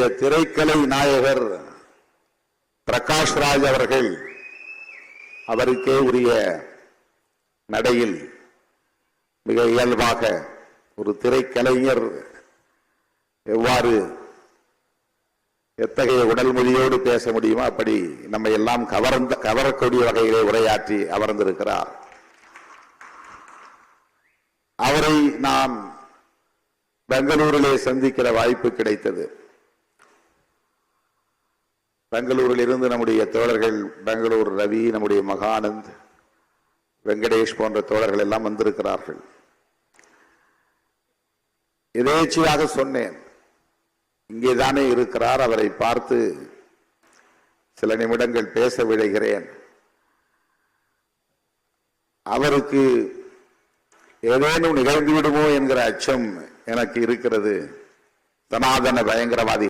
நம்முடைய திரைக்கலை நாயகர் பிரகாஷ் ராஜ் அவர்கள் அவருக்கே உரிய நடையில் மிக இயல்பாக ஒரு திரைக்கலைஞர் எவ்வாறு எத்தகைய உடல் மொழியோடு பேச முடியுமோ அப்படி நம்ம எல்லாம் கவர்ந்த கவரக்கூடிய வகையிலே உரையாற்றி அமர்ந்திருக்கிறார். அவரை நாம் பெங்களூரிலே சந்திக்கிற வாய்ப்பு கிடைத்தது. பெங்களூரில் இருந்து நம்முடைய தோழர்கள் பெங்களூர் ரவி நம்முடைய மகானந்த் வெங்கடேஷ் போன்ற தோழர்கள் எல்லாம் வந்திருக்கிறார்கள். எதேச்சியாக சொன்னேன் இங்கேதானே இருக்கிறார் அவரை பார்த்து சில நிமிடங்கள் பேச விழைகிறேன். அவருக்கு ஏதேனும் நிகழ்ந்து விடுமோ என்கிற அச்சம் எனக்கு இருக்கிறது. சனாதன பயங்கரவாதி